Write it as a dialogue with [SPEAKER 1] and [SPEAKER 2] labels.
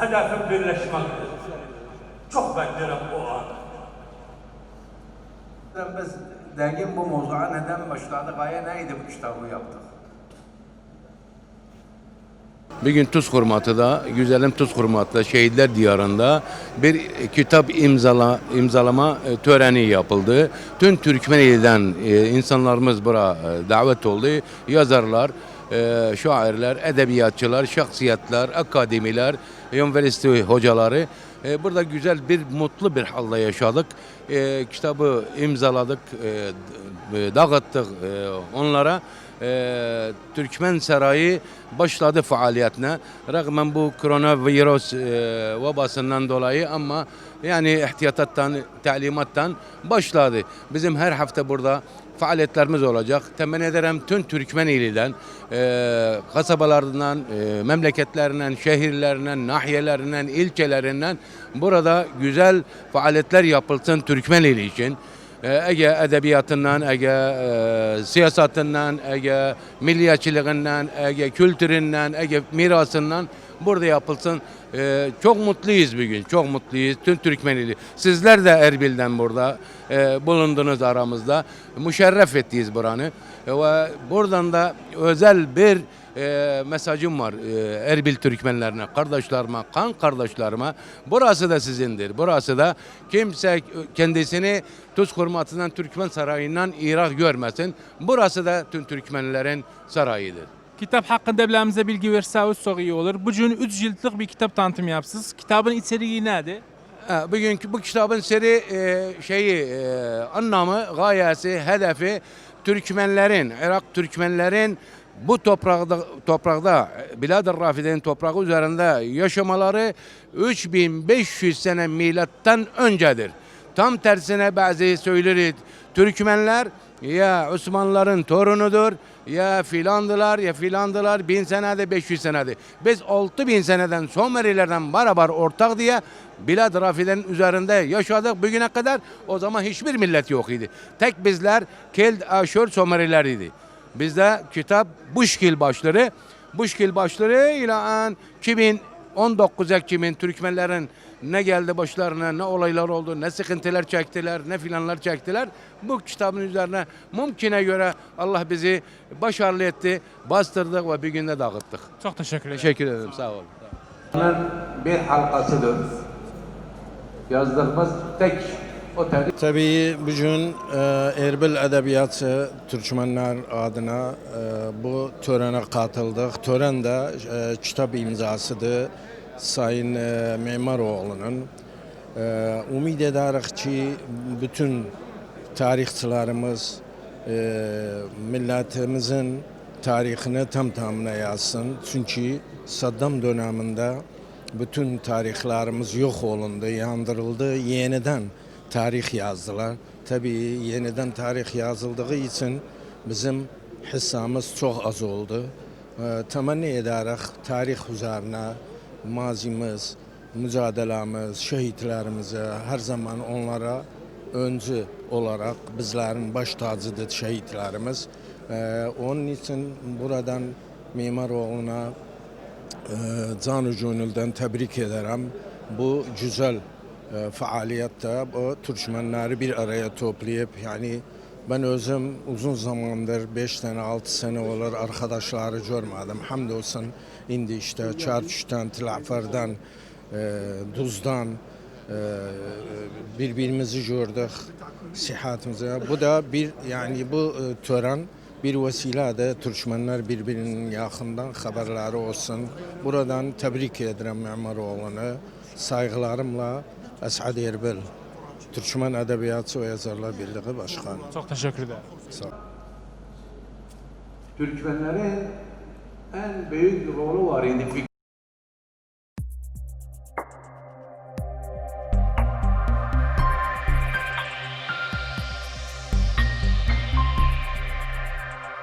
[SPEAKER 1] Hedefim birleşmektir. Çok beklerim o anı.
[SPEAKER 2] Biz dergin bu mevzuya neden başladık? Aya neydi bu kitabı yaptık?
[SPEAKER 3] Bir gün Tuz Kurmatı'da, güzelim Tuz Kurmatı'da Şehitler Diyarı'nda bir kitap imzala, imzalama e, töreni yapıldı. Tüm Türkmenili'den e, insanlarımız buraya e, davet oldu. Yazarlar, e, şairler, edebiyatçılar, şahsiyetler, akademiler, üniversite hocaları. E, Burada güzel bir mutlu bir halde yaşadık. E, Kitabı imzaladık, e, dağıttık onlara. Türkmen Sarayı başladı faaliyetine. Rağmen bu koronavirüs e, vebasından dolayı ama yani ihtiyattan, talimattan başladı. Bizim her hafta burada faaliyetlerimiz olacak. Temenni ederim tüm Türkmen ilinden, e, kasabalarından, e, memleketlerinden, şehirlerinden, nahiyelerinden, ilçelerinden burada güzel faaliyetler yapılsın Türkmen ili için. E, Ege edebiyatından, Ege e, siyasatından, Ege milliyetçiliğinden, Ege kültüründen, Ege mirasından burada yapılsın. E, çok mutluyuz bugün, çok mutluyuz. Tüm Türkmenili. Sizler de Erbil'den burada e, bulundunuz aramızda. Müşerref ettiyiz buranı. E, ve buradan da özel bir e, mesajım var e, Erbil Türkmenlerine, kardeşlerime, kan kardeşlerime. Burası da sizindir. Burası da kimse kendisini Tuz Kurmatı'ndan Türkmen Sarayı'ndan irak görmesin. Burası da tüm Türkmenlerin sarayıdır.
[SPEAKER 4] Kitap hakkında bilememize bilgi verseniz çok iyi olur. Bugün 3 ciltlik bir kitap tanıtım yapsınız. Kitabın içeriği nedir?
[SPEAKER 3] Ha, bugünkü bu kitabın seri e, şeyi e, anlamı, gayesi, hedefi Türkmenlerin, Irak Türkmenlerin bu toprakta toprakta Bilad-ı Rafide'nin toprağı üzerinde yaşamaları 3500 sene milattan öncedir. Tam tersine bazı söyleri Türkmenler ya Osmanlıların torunudur ya filandılar ya filandılar bin senede 500 senede. Biz 6000 seneden Somerilerden beraber ortak diye Bilad Rafide'nin üzerinde yaşadık bugüne kadar. O zaman hiçbir millet yok idi. Tek bizler Keld Aşur Someriler idi. Bizde kitap Buşkil başları. Buşkil başları ile an 2019 Ekim'in Türkmenlerin ne geldi başlarına, ne olaylar oldu, ne sıkıntılar çektiler, ne filanlar çektiler. Bu kitabın üzerine mümküne göre Allah bizi başarılı etti, bastırdık ve bir günde dağıttık.
[SPEAKER 4] Çok teşekkür ederim.
[SPEAKER 3] Teşekkür ederim, sağ olun.
[SPEAKER 2] Bunun bir halkasıdır. Yazdığımız tek o tarih.
[SPEAKER 5] Tabii bugün e, Erbil Edebiyatı Türkmenler adına e, bu törene katıldık. Tören de e, kitap imzasıdır Sayın e, Mimaroğlu'nun. E, umid ederek ki bütün tarihçilerimiz e, milletimizin tarihini tam tamına yazsın. Çünkü Saddam döneminde bütün tarihlerimiz yok olundu, yandırıldı. Yeniden tarih yazdılar. Tabii yeniden tarih yazıldığı için bizim hissamız çok az oldu. Ee, temenni ederek tarih üzerine mazimiz, mücadelemiz, şehitlerimize her zaman onlara öncü olarak bizlerin baş tacıdır şehitlerimiz. Ee, onun için buradan Mimaroğlu'na e, canı gönülden tebrik ederim. Bu güzel faaliyette bu Türkmenleri bir araya toplayıp yani ben özüm uzun zamandır 5 tane 6 sene olur arkadaşları görmedim. Hamdolsun indi işte Çarçuş'tan, Tilafer'den, e, Duz'dan e, birbirimizi gördük sihatimize. Bu da bir yani bu e, tören bir vesiledir. Türkmenler birbirinin yakından haberleri olsun. Buradan tebrik ederim Mimaroğlu'nu. Saygılarımla Esad Erbil, Türkmen Edebiyatı ve Yazarlar Birliği Başkanı.
[SPEAKER 4] Çok teşekkür ederim.
[SPEAKER 5] Sağ ol.
[SPEAKER 2] Türkmenlerin en büyük rolü var idi